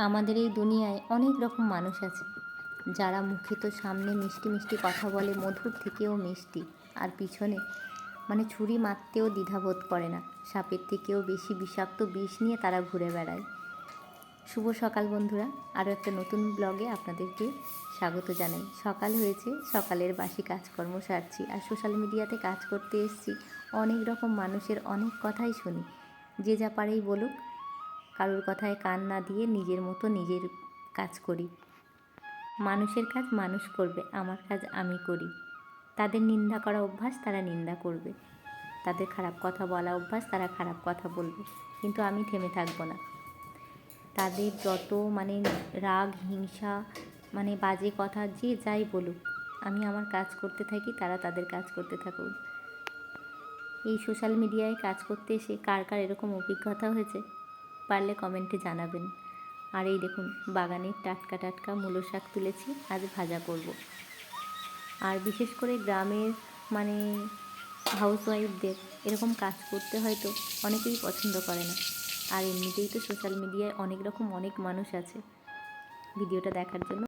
আমাদের এই দুনিয়ায় অনেক রকম মানুষ আছে। যারা মুখে তো সামনে মিষ্টি মিষ্টি কথা বলে, মধুর থেকেও মিষ্টি। আর পিছনে মানে ছুরি মারতেও দ্বিধাবোধ করে না। সাপের থেকেও বেশি বিষাক্ত বিষ নিয়ে তারা ঘুরে বেড়ায়। শুভ সকাল বন্ধুরা। আরও একটা নতুন ব্লগে আপনাদেরকে স্বাগত জানাই। সকাল হয়েছে, সকালের বাসি কাজকর্ম সারছি আর সোশ্যাল মিডিয়াতে কাজ করতে এসেছি। অনেক রকম মানুষের অনেক কথাই শুনি। যে যা পারেই বলুক কারোর কথায় কান না দিয়ে নিজের মতো নিজের কাজ করি। মানুষের কাজ মানুষ করবে, আমার কাজ আমি করি। তাদের নিন্দা করা অভ্যাস তারা নিন্দা করবে। তাদের খারাপ কথা বলা অভ্যাস তারা খারাপ কথা বলবে। কিন্তু আমি থেমে থাকব না। তাদের যত মানে রাগ, হিংসা মানে বাজে কথা যে যাই বলুক, আমি আমার কাজ করতে থাকি, তারা তাদের কাজ করতে থাকুক। এই সোশ্যাল মিডিয়ায় কাজ করতে এসে কার কার এরকম অভিজ্ঞতা হয়েছে? পারলে কমেন্টে জানাবেন। আর এই দেখুন, বাগানে টাটকা টাটকা মূলো শাক তুলেছি, আজ ভাজা করব। আর বিশেষ করে গ্রামের মানে হাউস হাউসওয়াইফদের এরকম কাজ করতে হয়তো অনেকেই পছন্দ করে না। আর এমনিতেই তো সোশ্যাল মিডিয়ায় অনেক রকম অনেক মানুষ আছে। ভিডিওটা দেখার জন্য